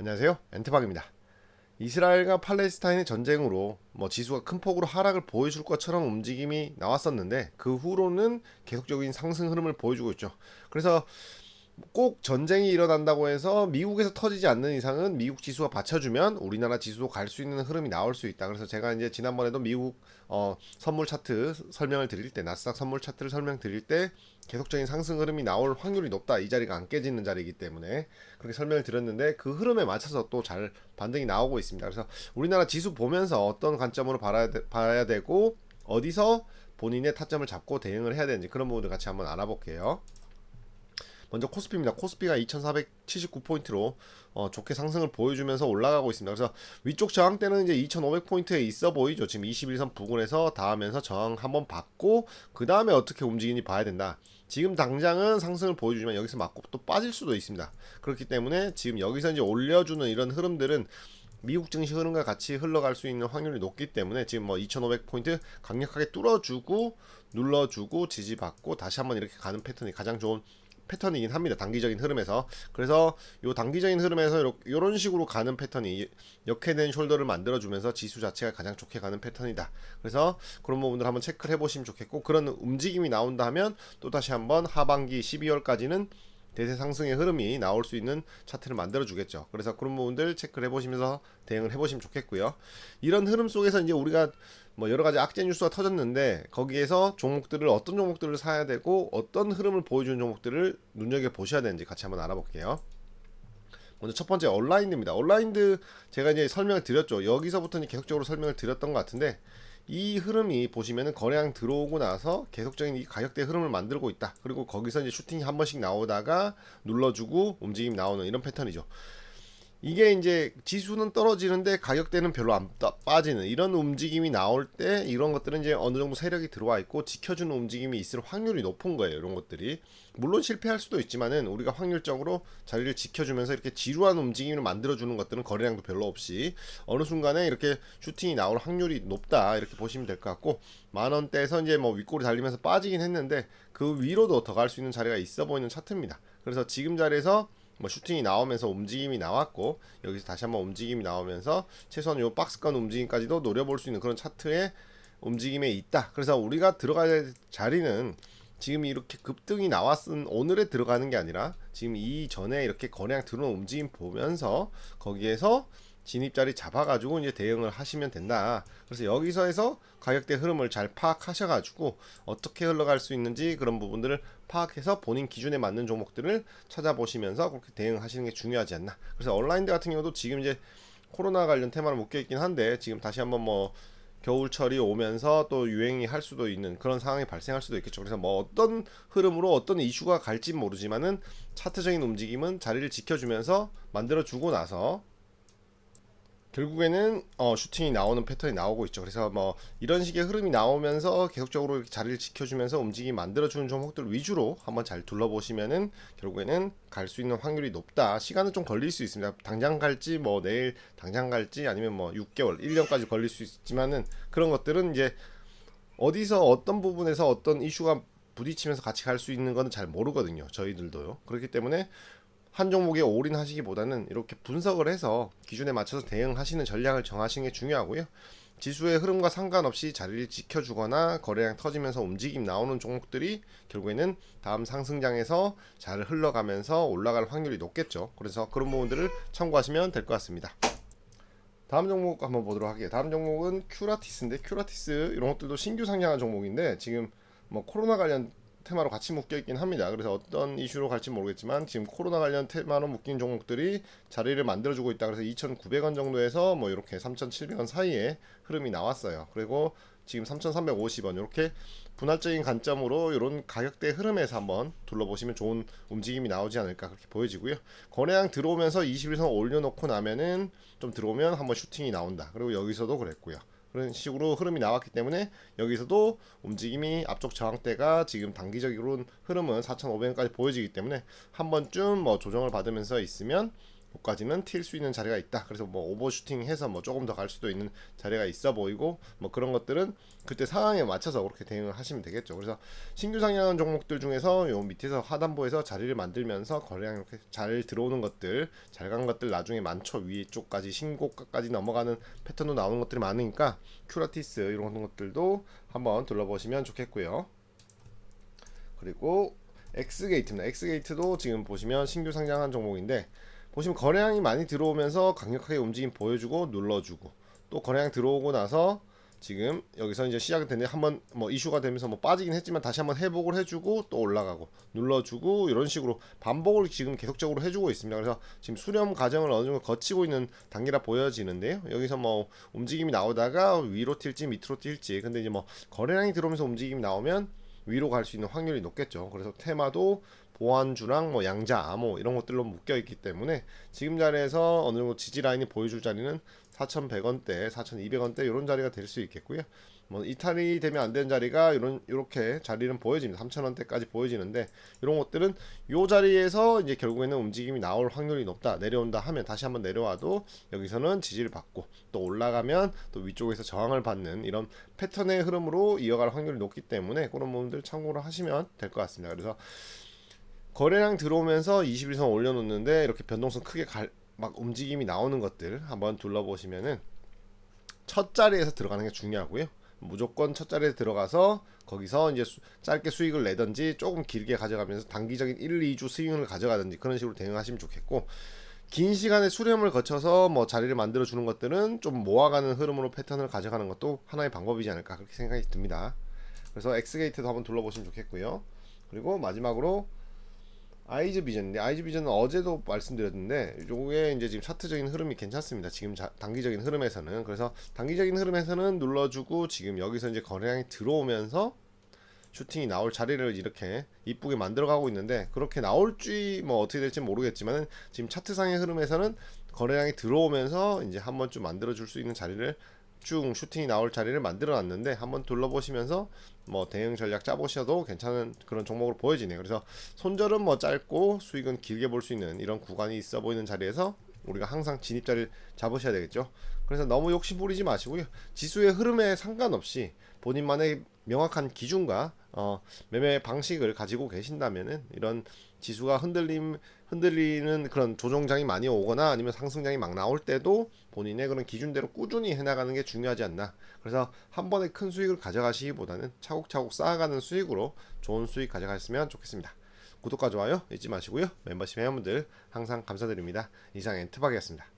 안녕하세요. 엔트박입니다. 이스라엘과 팔레스타인의 전쟁으로 뭐 지수가 큰 폭으로 하락을 보여줄 것처럼 움직임이 나왔었는데 그 후로는 계속적인 상승 흐름을 보여주고 있죠. 그래서 꼭 전쟁이 일어난다고 해서 미국에서 터지지 않는 이상은 미국 지수가 받쳐주면 우리나라 지수도 갈 수 있는 흐름이 나올 수 있다. 그래서 제가 이제 지난번에도 미국 어, 선물 차트 설명을 드릴 때 나스닥 선물 차트를 설명 드릴 때 계속적인 상승 흐름이 나올 확률이 높다. 이 자리가 안 깨지는 자리이기 때문에 그렇게 설명을 드렸는데 그 흐름에 맞춰서 또 잘 반등이 나오고 있습니다. 그래서 우리나라 지수 보면서 어떤 관점으로 봐야, 되, 봐야 되고 어디서 본인의 타점을 잡고 대응을 해야 되는지 그런 부분들 같이 한번 알아볼게요. 먼저 코스피입니다. 코스피가 2,479포인트로 어, 좋게 상승을 보여주면서 올라가고 있습니다. 그래서 위쪽 저항대는 이제 2,500포인트에 있어 보이죠. 지금 21선 부근에서 닿으면서 저항 한번 받고 그 다음에 어떻게 움직이니 봐야 된다. 지금 당장은 상승을 보여주지만 여기서 맞고 또 빠질 수도 있습니다. 그렇기 때문에 지금 여기서 이제 올려주는 이런 흐름들은 미국 증시 흐름과 같이 흘러갈 수 있는 확률이 높기 때문에 지금 뭐 2,500포인트 강력하게 뚫어주고 눌러주고 지지받고 다시 한번 이렇게 가는 패턴이 가장 좋은 패턴이긴 합니다. 단기적인 흐름에서. 그래서 요 단기적인 흐름에서 이런 식으로 가는 패턴이 역해된 숄더를 만들어주면서 지수 자체가 가장 좋게 가는 패턴이다. 그래서 그런 부분들 한번 체크를 해보시면 좋겠고 그런 움직임이 나온다 하면 또 다시 한번 하반기 12월까지는 대세 상승의 흐름이 나올 수 있는 차트를 만들어 주겠죠. 그래서 그런 부분들 체크를 해보시면서 대응을 해보시면 좋겠고요. 이런 흐름 속에서 이제 우리가 뭐 여러 가지 악재 뉴스가 터졌는데 거기에서 종목들을 어떤 종목들을 사야 되고 어떤 흐름을 보여주는 종목들을 눈여겨 보셔야 되는지 같이 한번 알아볼게요. 먼저 첫 번째 온라인드입니다. 온라인드 제가 이제 설명을 드렸죠. 여기서부터 이제 계속적으로 설명을 드렸던 것 같은데 이 흐름이 보시면은 거래량 들어오고 나서 계속적인 이 가격대 흐름을 만들고 있다. 그리고 거기서 이제 슈팅이 한 번씩 나오다가 눌러주고 움직임이 나오는 이런 패턴이죠. 이게 이제 지수는 떨어지는데 가격대는 별로 안 빠지는 이런 움직임이 나올 때 이런 것들은 이제 어느 정도 세력이 들어와 있고 지켜주는 움직임이 있을 확률이 높은 거예요. 이런 것들이 물론 실패할 수도 있지만은 우리가 확률적으로 자리를 지켜주면서 이렇게 지루한 움직임을 만들어주는 것들은 거래량도 별로 없이 어느 순간에 이렇게 슈팅이 나올 확률이 높다 이렇게 보시면 될 것 같고 만 원대에서 이제 뭐 윗골이 달리면서 빠지긴 했는데 그 위로도 더 갈 수 있는 자리가 있어 보이는 차트입니다. 그래서 지금 자리에서 뭐 슈팅이 나오면서 움직임이 나왔고 여기서 다시 한번 움직임이 나오면서 최소한 요 박스권 움직임까지도 노려볼 수 있는 그런 차트의 움직임에 있다. 그래서 우리가 들어가야 될 자리는 지금 이렇게 급등이 나왔은 오늘에 들어가는 게 아니라 지금 이 전에 이렇게 거래량 들어온 움직임 보면서 거기에서 진입 자리 잡아가지고 이제 대응을 하시면 된다. 그래서 여기서 해서 가격대 흐름을 잘 파악하셔가지고 어떻게 흘러갈 수 있는지 그런 부분들을 파악해서 본인 기준에 맞는 종목들을 찾아보시면서 그렇게 대응하시는 게 중요하지 않나. 그래서 온라인드 같은 경우도 지금 이제 코로나 관련 테마로 묶여 있긴 한데 지금 다시 한번 뭐 겨울철이 오면서 또 유행이 할 수도 있는 그런 상황이 발생할 수도 있겠죠. 그래서 뭐 어떤 흐름으로 어떤 이슈가 갈지 모르지만은 차트적인 움직임은 자리를 지켜주면서 만들어 주고 나서 결국에는 어, 슈팅이 나오는 패턴이 나오고 있죠. 그래서 뭐 이런 식의 흐름이 나오면서 계속적으로 자리를 지켜주면서 움직임 만들어주는 종목들 위주로 한번 잘 둘러보시면은 결국에는 갈 수 있는 확률이 높다. 시간은 좀 걸릴 수 있습니다. 당장 갈지 뭐 내일 당장 갈지 아니면 뭐 6개월, 1년까지 걸릴 수 있지만은 그런 것들은 이제 어디서 어떤 부분에서 어떤 이슈가 부딪히면서 같이 갈 수 있는 거는 잘 모르거든요. 저희들도요. 그렇기 때문에 한 종목에 올인하시기보다는 이렇게 분석을 해서 기준에 맞춰서 대응하시는 전략을 정하시는 게 중요하고요. 지수의 흐름과 상관없이 자리를 지켜주거나 거래량 터지면서 움직임 나오는 종목들이 결국에는 다음 상승장에서 잘 흘러가면서 올라갈 확률이 높겠죠. 그래서 그런 부분들을 참고하시면 될 것 같습니다. 다음 종목 한번 보도록 할게요. 다음 종목은 큐라티스인데 큐라티스 이런 것들도 신규 상장한 종목인데 지금 뭐 코로나 관련 테마로 같이 묶여 있긴 합니다. 그래서 어떤 이슈로 갈지 모르겠지만 지금 코로나 관련 테마로 묶인 종목들이 자리를 만들어주고 있다. 그래서 2,900원 정도에서 뭐 이렇게 3,700원 사이에 흐름이 나왔어요. 그리고 지금 3,350원 이렇게 분할적인 관점으로 이런 가격대 흐름에서 한번 둘러보시면 좋은 움직임이 나오지 않을까 그렇게 보여지고요. 거래량 들어오면서 21선 올려놓고 나면은 좀 들어오면 한번 슈팅이 나온다. 그리고 여기서도 그랬고요. 그런 식으로 흐름이 나왔기 때문에 여기서도 움직임이 앞쪽 저항대가 지금 단기적으로 흐름은 4,500원까지 보여지기 때문에 한 번쯤 뭐 조정을 받으면서 있으면 까지는 튈 수 있는 자리가 있다. 그래서 뭐 오버슈팅 해서 뭐 조금 더 갈 수도 있는 자리가 있어 보이고 뭐 그런 것들은 그때 상황에 맞춰서 그렇게 대응을 하시면 되겠죠. 그래서 신규 상향한 종목들 중에서 요 밑에서 하단부에서 자리를 만들면서 거래량 이렇게 잘 들어오는 것들, 잘 간 것들 나중에 많죠. 위 쪽까지 신고가까지 넘어가는 패턴도 나오는 것들이 많으니까 큐라티스 이런 것들도 한번 둘러보시면 좋겠고요. 그리고 엑스게이트입니다. 엑스게이트도 지금 보시면 신규 상장한 종목인데 보시면 거래량이 많이 들어오면서 강력하게 움직임 보여주고 눌러주고 또 거래량 들어오고 나서 지금 여기서 이제 시작이 됐는데 한번 뭐 이슈가 되면서 뭐 빠지긴 했지만 다시 한번 회복을 해주고 또 올라가고 눌러주고 이런 식으로 반복을 지금 계속적으로 해주고 있습니다. 그래서 지금 수렴 과정을 어느 정도 거치고 있는 단계라 보여지는데요. 여기서 뭐 움직임이 나오다가 위로 튈지 밑으로 튈지 근데 이제 뭐 거래량이 들어오면서 움직임이 나오면 위로 갈 수 있는 확률이 높겠죠. 그래서 테마도 보안주랑 뭐 양자, 암호 이런 것들로 묶여 있기 때문에 지금 자리에서 어느 정도 지지 라인이 보여줄 자리는 4,100원대, 4,200원대 이런 자리가 될 수 있겠고요. 뭐 이탈이 되면 안 되는 자리가 이런 이렇게 자리는 보여집니다. 3,000원대까지 보여지는데 이런 것들은 요 자리에서 이제 결국에는 움직임이 나올 확률이 높다. 내려온다 하면 다시 한번 내려와도 여기서는 지지를 받고 또 올라가면 또 위쪽에서 저항을 받는 이런 패턴의 흐름으로 이어갈 확률이 높기 때문에 그런 부분들 참고를 하시면 될 것 같습니다. 그래서 거래량 들어오면서 21선 올려놓는데 이렇게 변동성 크게 갈, 막 움직임이 나오는 것들 한번 둘러보시면은 첫 자리에서 들어가는 게 중요하고요. 무조건 첫 자리에 들어가서 거기서 이제 수, 짧게 수익을 내든지 조금 길게 가져가면서 단기적인 1, 2주 스윙을 가져가든지 그런 식으로 대응하시면 좋겠고 긴 시간의 수렴을 거쳐서 뭐 자리를 만들어 주는 것들은 좀 모아가는 흐름으로 패턴을 가져가는 것도 하나의 방법이지 않을까 그렇게 생각이 듭니다. 그래서 엑스게이트도 한번 둘러보시면 좋겠고요. 그리고 마지막으로 아이즈 비전인데 아이즈 비전은 어제도 말씀드렸는데 요게 이제 지금 차트적인 흐름이 괜찮습니다. 지금 자, 단기적인 흐름에서는 그래서 단기적인 흐름에서는 눌러주고 지금 여기서 이제 거래량이 들어오면서 슈팅이 나올 자리를 이렇게 이쁘게 만들어가고 있는데 그렇게 나올지 뭐 어떻게 될지 모르겠지만은 지금 차트상의 흐름에서는 거래량이 들어오면서 이제 한 번쯤 만들어 줄 수 있는 자리를 쭉 슈팅이 나올 자리를 만들어 놨는데 한번 둘러보시면서 뭐 대응 전략 짜보셔도 괜찮은 그런 종목으로 보여지네요. 그래서 손절은 뭐 짧고 수익은 길게 볼 수 있는 이런 구간이 있어 보이는 자리에서 우리가 항상 진입 자리를 잡으셔야 되겠죠. 그래서 너무 욕심 부리지 마시고요. 지수의 흐름에 상관없이 본인만의 명확한 기준과 어, 매매 방식을 가지고 계신다면은 이런 지수가 흔들림 흔들리는 그런 조정장이 많이 오거나 아니면 상승장이 막 나올 때도 본인의 그런 기준대로 꾸준히 해나가는 게 중요하지 않나. 그래서 한 번에 큰 수익을 가져가시기보다는 차곡차곡 쌓아가는 수익으로 좋은 수익 가져가셨으면 좋겠습니다. 구독과 좋아요 잊지 마시고요. 멤버십 회원분들 항상 감사드립니다. 이상 엔트박이었습니다.